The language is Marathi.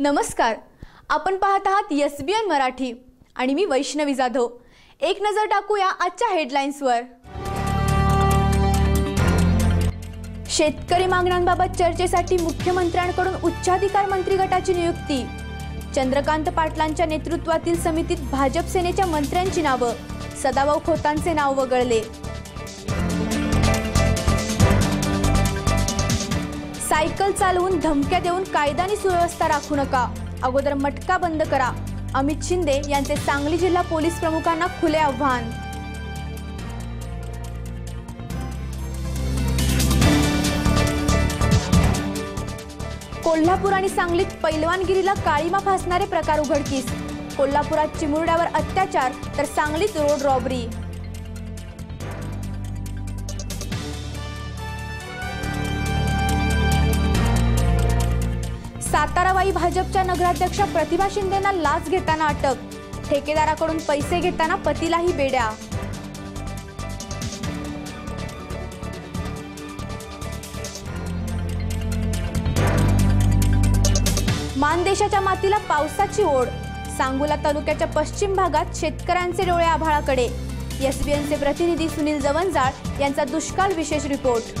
नमस्कार. आपण पाहत आहात एस बी एन मराठी आणि मी वैष्णवी जाधव. एक नजर टाकूया आजच्या हेडलाईन्सवर शेतकरी मागण्यांबाबत चर्चेसाठी मुख्यमंत्र्यांकडून उच्चाधिकार मंत्री गटाची नियुक्ती. चंद्रकांत पाटलांच्या नेतृत्वातील समितीत भाजप सेनेच्या मंत्र्यांची नावं. सदाभाऊ खोतांचे नाव वगळले. सायकल चालवून धमक्या देऊन कायदा आणि सुव्यवस्था राखू नका. अगोदर मटका बंद करा. अमित शिंदे यांचे सांगली जिल्हा पोलीस प्रमुखांना खुले आव्हान. कोल्हापूर आणि सांगलीत पैलवानगिरीला काळीमा फासणारे प्रकार उघडकीस. कोल्हापुरात चिमुरड्यावर अत्याचार तर सांगलीत रोड रॉबरी. सातारावाई भाजपच्या नगराध्यक्षा प्रतिभा शिंदेना लाच घेताना अटक. ठेकेदाराकडून पैसे घेताना पतीलाही बेड्या. मानदेशाच्या मातीला पावसाची ओढ. सांगोला तालुक्याच्या पश्चिम भागात शेतकऱ्यांचे डोळे आभाळाकडे. एसबीएनचे प्रतिनिधी सुनील जवंजाळ यांचा दुष्काळ विशेष रिपोर्ट.